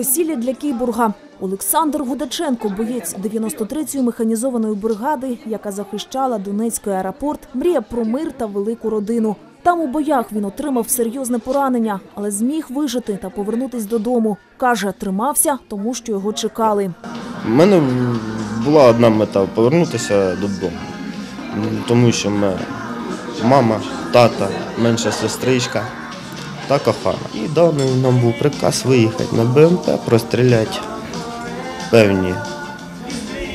Весілля для Кібурга. Олександр Гудаченко, боєць 93-ї механізованої бригади, яка захищала Донецький аеропорт, мріє про мир та велику родину. Там у боях він отримав серйозне поранення, але зміг вижити та повернутись додому. Каже, тримався, тому що його чекали. У мене була одна мета повернутися додому, тому що ми мама, тата, менша сестричка та кохана. І даний нам був приказ виїхати на БМП, простріляти певні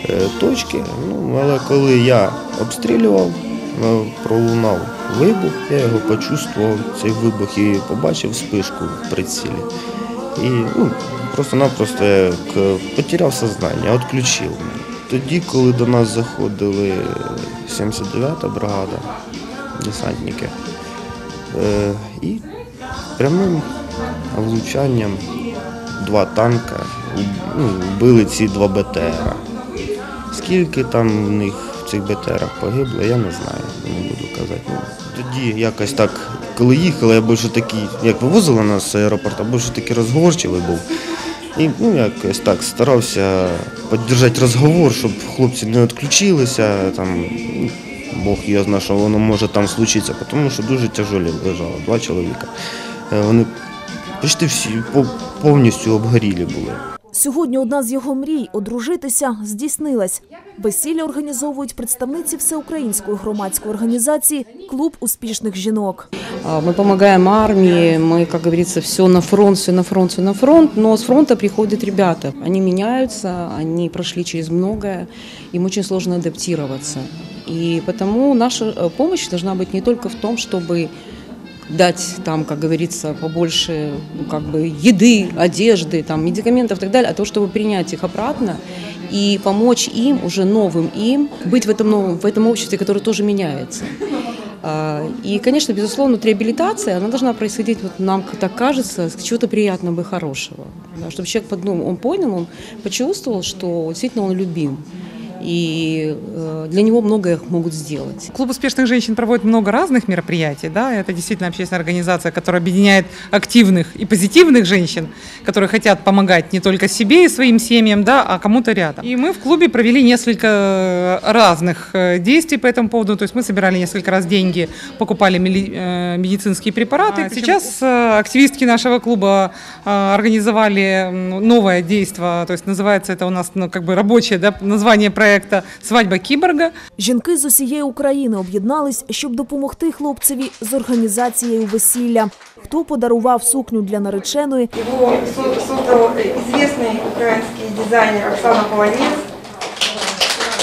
е, точки. Ну, але коли я обстрілював, е, пролунав вибух, я його почувствував, цей вибух і побачив спишку в прицілі. І ну, просто-напросто як потеряв сознання, відключив. Тоді, коли до нас заходили 79-та бригада, десантники, е, і прямим влучанням два танка ну, вбили ці два БТРа. Скільки там в них в цих БТРах погибло, я не знаю, не буду казати. Ну, тоді якось так, коли їхали, я більше такий, як вивозили нас з аеропорту, більше такий розговорчивий був. І ну, якось так старався підтримати розговор, щоб хлопці не відключилися. Там, Бог його знає, що воно може там случитися, тому що дуже тяжелі лежало, два чоловіка. Е, Вони почти всі пов- повністю обгорілі були. Сьогодні одна з його мрій одружитися здійснилась. Весілля організовують представниці всеукраїнської громадської організації Клуб успішних жінок. А, Мы помогаем армии, мы, как говорится, все на фронт, все на фронт, все на фронт, но с фронта приходят ребята. Они меняются, они прошли через многое, им очень сложно адаптироваться. И потому наша э, помощь должна быть не только в том, чтобы дать там, как говорится, побольше ну, как бы еды, одежды, там, медикаментов и так далее, а то, чтобы принять их обратно и помочь им, уже новым им, быть в этом, новом, в этом обществе, которое тоже меняется. А, И, конечно, безусловно, реабилитация, она должна происходить, вот нам так кажется, с чего-то приятного и хорошего. Чтобы человек подумал, он понял, он почувствовал, что действительно он любим. И э, для него многое могут сделать. Клуб успешных женщин проводит много разных мероприятий. Да? Это действительно общественная организация, которая объединяет активных и позитивных женщин, которые хотят помогать не только себе и своим семьям, да, а кому-то рядом. И мы в клубе провели несколько разных э, действий по этому поводу. То есть мы собирали несколько раз деньги, покупали э, медицинские препараты. А Сейчас активистки нашего клуба организовали новое действие, то есть называется это у нас ну, как бы рабочее да, название проекта «Свадьба киборга». Жінки з усієї України об'єднались, щоб допомогти хлопцеві з організацією весілля. Хто подарував сукню для нареченої, Его со- создал известный украинский дизайнер Оксана Полонец.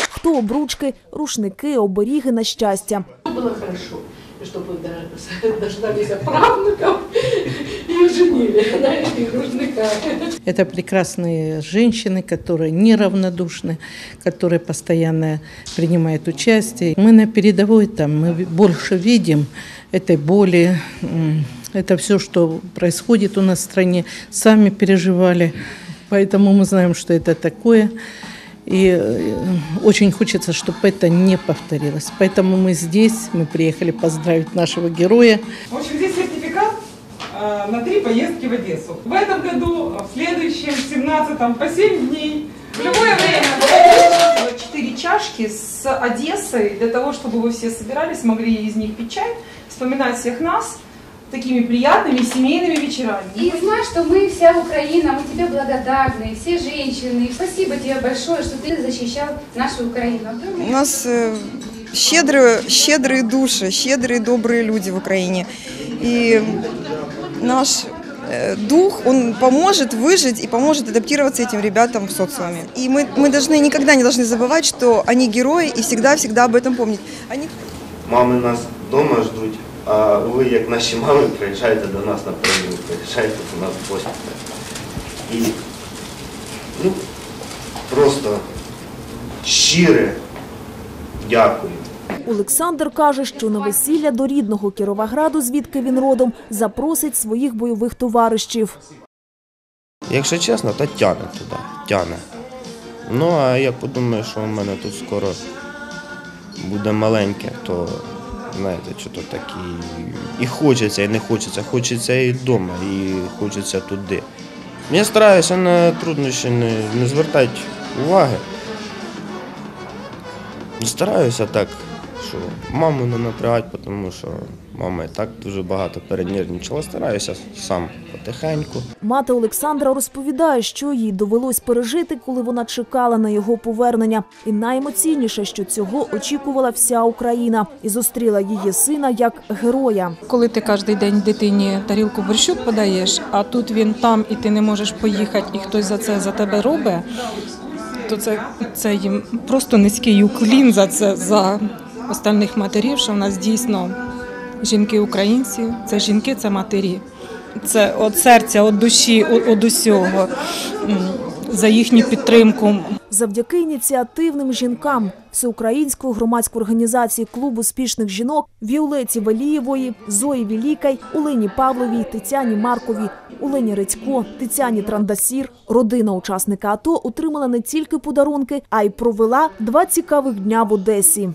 хто обручки, рушники, оберіги на щастя. Было хорошо, чтобы даже дождались правнуков и женили на этих ружниках. Это прекрасные женщины, которые неравнодушны, которые постоянно принимают участие. Мы на передовой там, мы больше видим этой боли, это все, что происходит у нас в стране, сами переживали, поэтому мы знаем, что это такое. И э, очень хочется, чтобы это не повторилось. Поэтому мы здесь, мы приехали поздравить нашего героя. В общем, здесь на три поездки в Одессу. В этом году, в следующем, в 17-м, по 7 дней. В любое время. Четыре чашки с Одессой для того, чтобы вы все собирались, могли из них пить чай, вспоминать всех нас такими приятными семейными вечерами. И знай, что мы вся Украина, мы тебе благодарны, все женщины. Спасибо тебе большое, что ты защищал нашу Украину. У нас э, щедрые, щедрые души, щедрые добрые люди в Украине. И наш э, дух, он поможет выжить и поможет адаптироваться этим ребятам в социуме. И мы, мы должны никогда не должны забывать, что они герои и всегда-всегда об этом помнить. Они Мами нас вдома ждуть, а ви, як наші мами, приїжджаєте до нас на передову, приїжджаєте до нас в гості. І ну, просто щире дякую. Олександр каже, що на весілля до рідного Кіровограду, звідки він родом, запросить своїх бойових товаришів. Якщо чесно, то тяне туди, тяне. Ну, а я подумаю, що в мене тут скоро буде маленьке, то знаєте, що то так і, і хочеться, і не хочеться. Хочеться і вдома, і хочеться туди. Я стараюся на труднощі не, не звертати уваги. Стараюся так, що маму не напрягати, тому що мама і так дуже багато перенервничала. Стараюся сам потихеньку. Мати Олександра розповідає, що їй довелось пережити, коли вона чекала на його повернення. І найемоційніше, що цього очікувала вся Україна і зустріла її сина як героя. Коли ти кожен день дитині тарілку борщу подаєш, а тут він там і ти не можеш поїхати, і хтось за це за тебе робить, то це, це їм просто низький уклін за це за остальних матерів, що в нас дійсно жінки українці, це жінки, це матері. Це від серця, від душі, від, усього. За їхню підтримку. Завдяки ініціативним жінкам Всеукраїнської громадської організації клуб успішних жінок Віолеті Валієвої, Зої Вілікай, Олені Павловій, Тетяні Марковій, Олені Редько, Тетяні Трандасір. Родина учасника АТО отримала не тільки подарунки, а й провела два цікавих дня в Одесі.